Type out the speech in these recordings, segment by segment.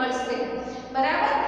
મળશે બરાબર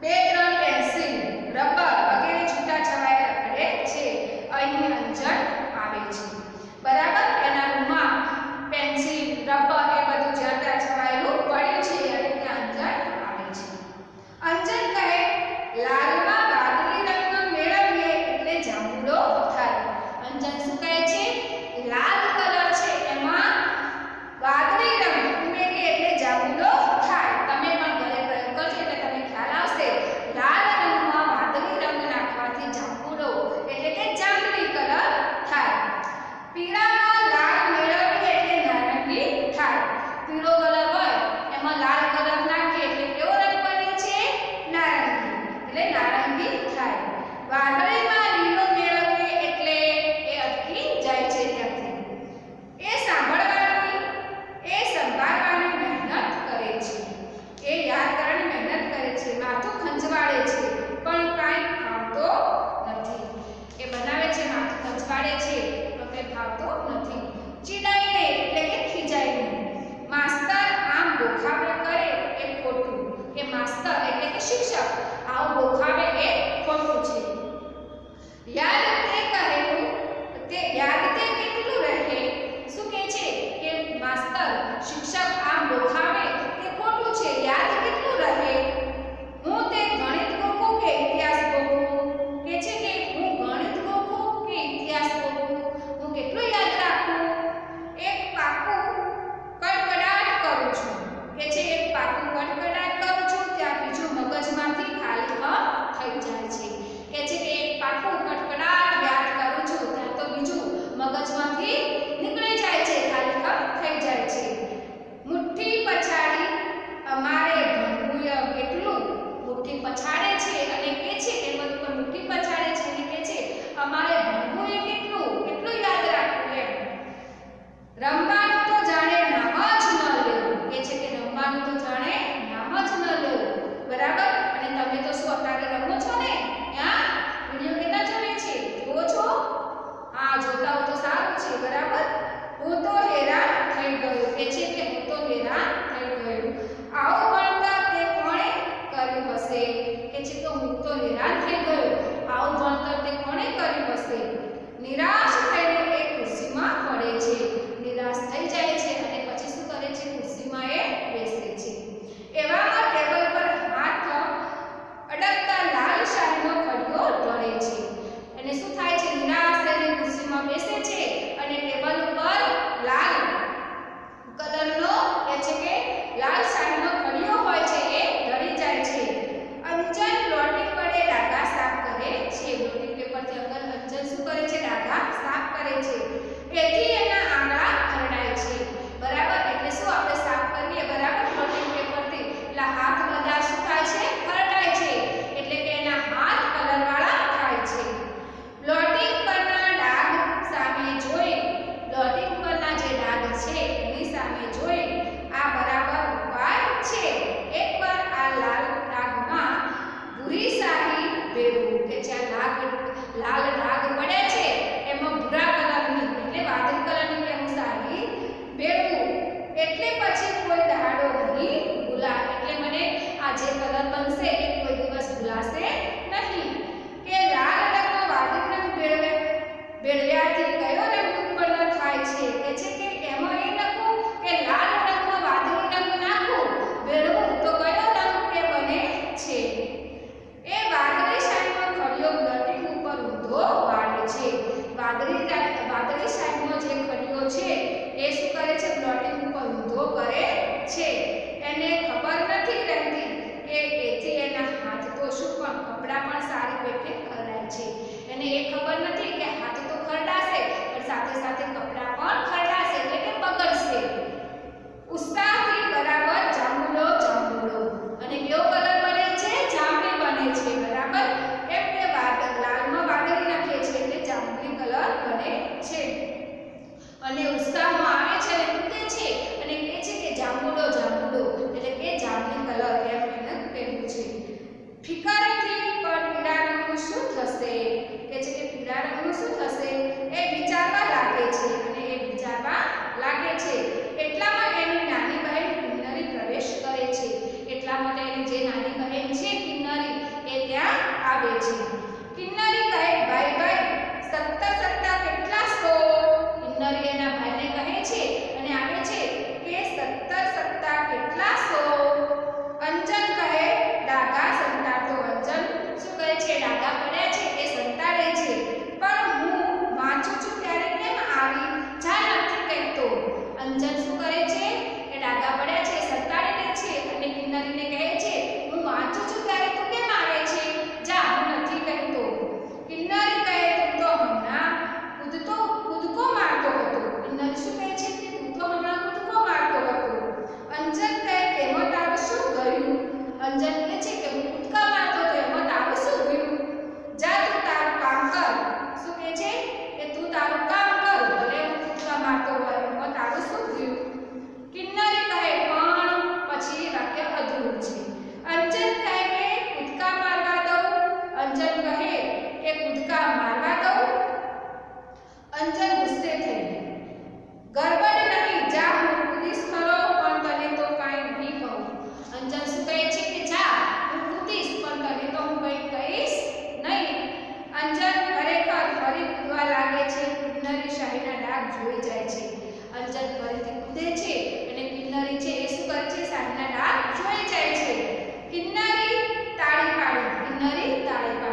બે એટલે નારંગી થાય વાદળીમાં ठिकाण ડાળ જોઈ જાય છે. અંજન ફરીથી કૂદે છે અને કિન્નરી છે એ શું કરે છે? સાંજના ડાળ જોઈ જાય છે. કિન્નરી તાળી પાડે. કિન્નરી તાળી